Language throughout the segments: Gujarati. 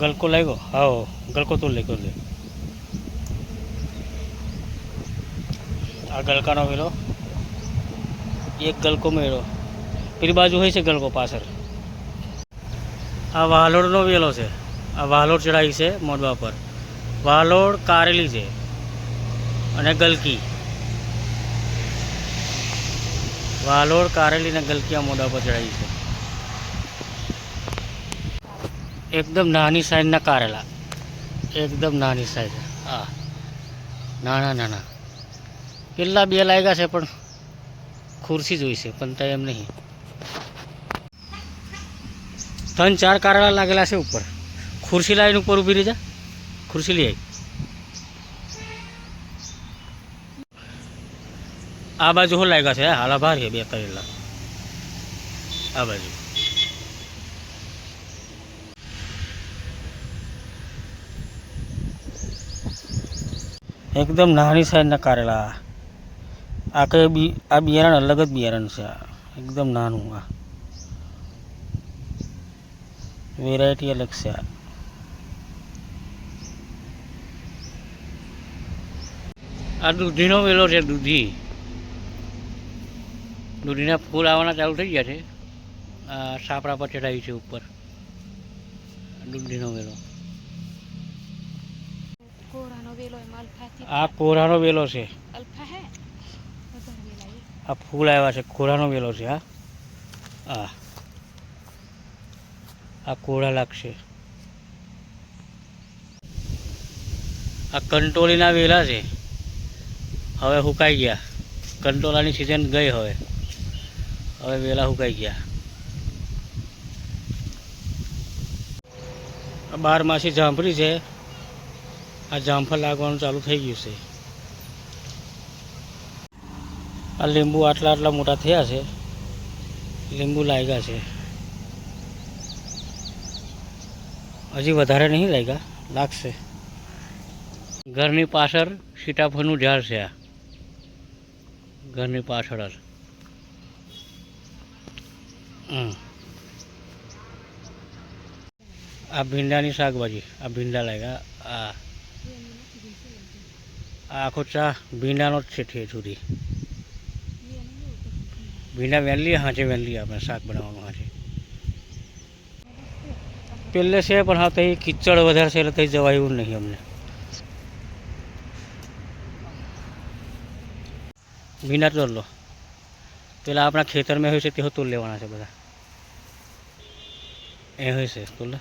ગલકો લાગ્યો? હા ગલકો તો લાગ્યો લે. આ ગલકાનો વેલો એક ગલકો મેળો. પેલી બાજુ હોય છે ગલકો પાછળ. આ વાલોડનો વેલો છે. આ વાલોડ ચડાવી છે મોડવા પર. વાલોડ કારેલી છે અને ગલકી. વાલોડ કારેલી અને ગલકી આ મોઢા પર ચડાવી છે. એકદમ નાની સાઈઝના કારેલા એકદમ નાની સાઈઝ હા. નાના નાના કેટલા બે લાગ્યા છે પણ ખુરશી જોઈશે, પણ ત્યાં એમ નહીં. ત્રણ, ચાર કારેલા લાગેલા છે ઉપર. ખુરશી લાવીને ઉપર ઊભી રહી જા ખુરશી લઈ આવી આ બાજુ શું લાગ્યા છે? હાલા ભાર છે બે કરેલા આ બાજુ. એકદમ નાની સાઈઝના કારેલા આ. કઈ બી, આ બિયારણ અલગ જ બિયારણ છે એકદમ નાનું આ. વેરાયટી અલગ છે આ. દૂધીનો વેલો છે, દૂધી. દૂધીના ફૂલ આવવાના ચાલુ થઈ ગયા છે. આ સાપડા પર ચડાવી છે ઉપર. દૂધીનો વેલો. વેલો એમાં અલ્ફાથી આ કોરાનો વેલો છે. અલ્ફા હે? આ ફૂલ આવ્યા છે કોરાનો વેલો છે હા. આ. આ કોરા લાગશે આ કંટોલીના વેલા છે. હવે સુકાઈ ગયા. કંટોલાની સિઝન ગઈ હવે. હવે વેલા સુકાઈ ગયા. બારમાસી જાંફળી છે. આ જામફળ લાગવાનું ચાલુ થઈ ગયું છે. આ લીંબુ આટલા આટલા મોટા થયા છે. લીંબુ લાગ્યા છે. હજી વધારે નહીં લાગ્યા, લાગશે. ઘરની પાછળ સીતાફળનું ઝાડ છે આ. ઘરની પાછળ જ. આ ભીંડાની શાકભાજી, આ ભીંડા લાગ્યા આ આ. આખો ચા ભીંડાનો જ છે ઠેઠુરી ભીંડા વહેલી હાંચે વહેલી આપણે શાક બનાવવાનું હાંચે પહેલે છે પણ હા તઈ કિચડ વધારે છે એટલે તઈ જવાય એવું નહીં અમને. ભીંડા તોડ લો. પેલા આપણા ખેતરમાં હોય છે તે તોલ લેવાના છે બધા. એ હોય છે તોડ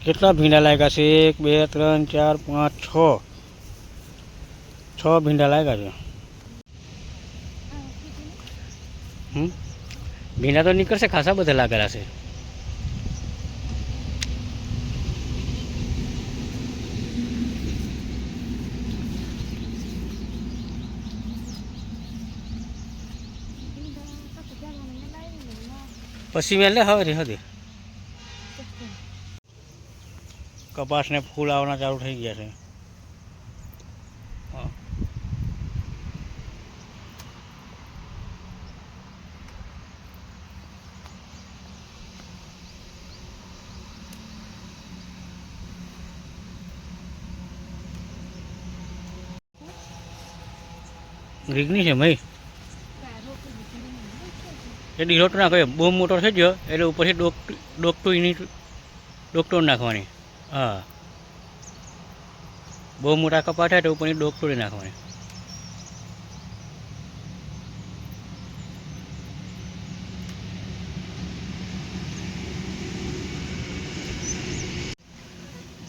કેટલા ભીંડા લાગ્યા છે એક બે ત્રણ ચાર પાંચ છ છ ભીંડા લાગ્યા છે હમ ભીંડા તો નીકળશે ખાસા બધા લાગેલા છે પછી મેં લે હવે રે હવે કપાસને ફૂલ આવવાના ચાલુ થઈ ગયા છે. રીગની છે મય એ ડીરોટ નાખો બહુ મોટો થઈ ગયો એટલે ઉપરથી ડોક ડોકટો એની ડોકટો નાખવાની. હા. બહુ મોટા કપા થાય તો ઉપરની ડોક તોડી નાખવાની.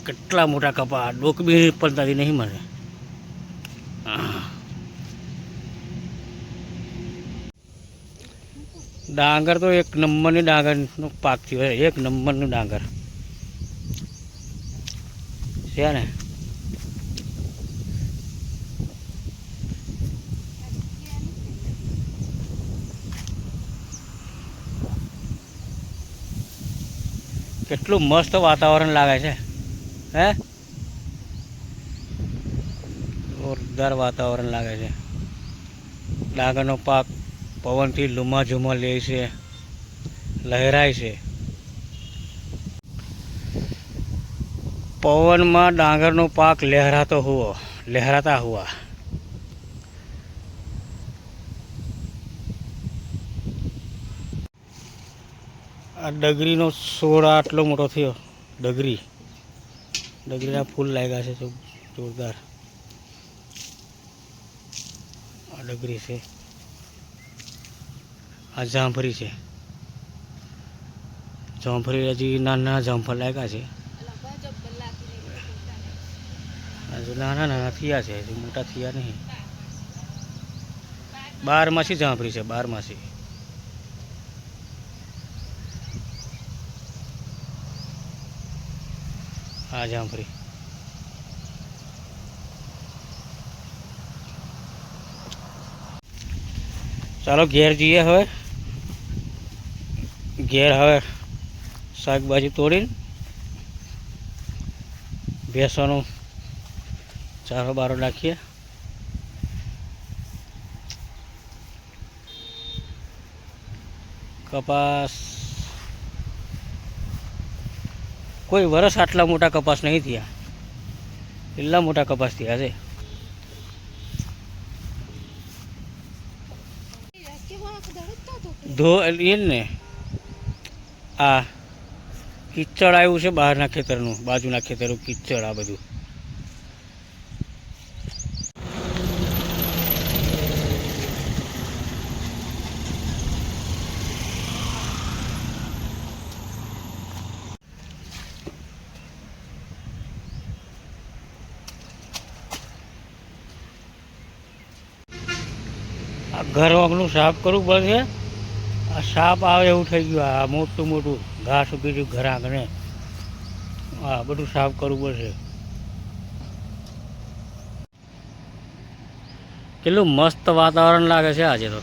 કેટલા મોટા કપા ડોક બી પડતાથી નહીં મળે. ડાંગર તો એક નંબરની ડાંગરનો પાક થયો એક નંબરનું ડાંગર. ને કેટલું મસ્ત વાતાવરણ લાગે છે, હે? જોરદાર વાતાવરણ લાગે છે. ડાંગરનો પાક પવનથી લુમાઝુમા લે છે, લહેરાય છે. પવનમાં ડાંગરનો પાક લહેરાતો હુઓ લહેરાતા હુઆ આ ડગરીનો છોડ આટલો મોટો થયો, ડગરી. ડગરીના ફૂલ લાગ્યા છે જોરદાર. આ ડગરી છે. આ જામફળી છે. જામફળી હજી નાના જામફળ લાગ્યા છે. હજુ નાના નાના થયા છે, હજુ મોટા થયા નહીં. બારમાસી ઝાંપરી છે બારમાસી આ ઝાંપરી. ચાલો ઘેર જઈએ હવે. ઘેર હવે શાકભાજી તોડીને. ભેંસોનું ચારો બારો નાખીએ. કપાસ. કોઈ વરસ આટલા મોટા કપાસ નહીં થયા. એટલા મોટા કપાસ થયા છે. ધો, એ ને. આ કિચડ આવ્યું છે બહારના ખેતરનું, બાજુના ખેતરનું કિચડ આ બધું. ઘર આંગણું સાફ કરવું પડશે. આ સાપ આવે એવું થઈ ગયું, આ મોટું મોટું ઘાસ ઉગી ગયું ઘર આંગણે હા બધું સાફ કરવું પડશે. કેટલું મસ્ત વાતાવરણ લાગે છે આજે તો.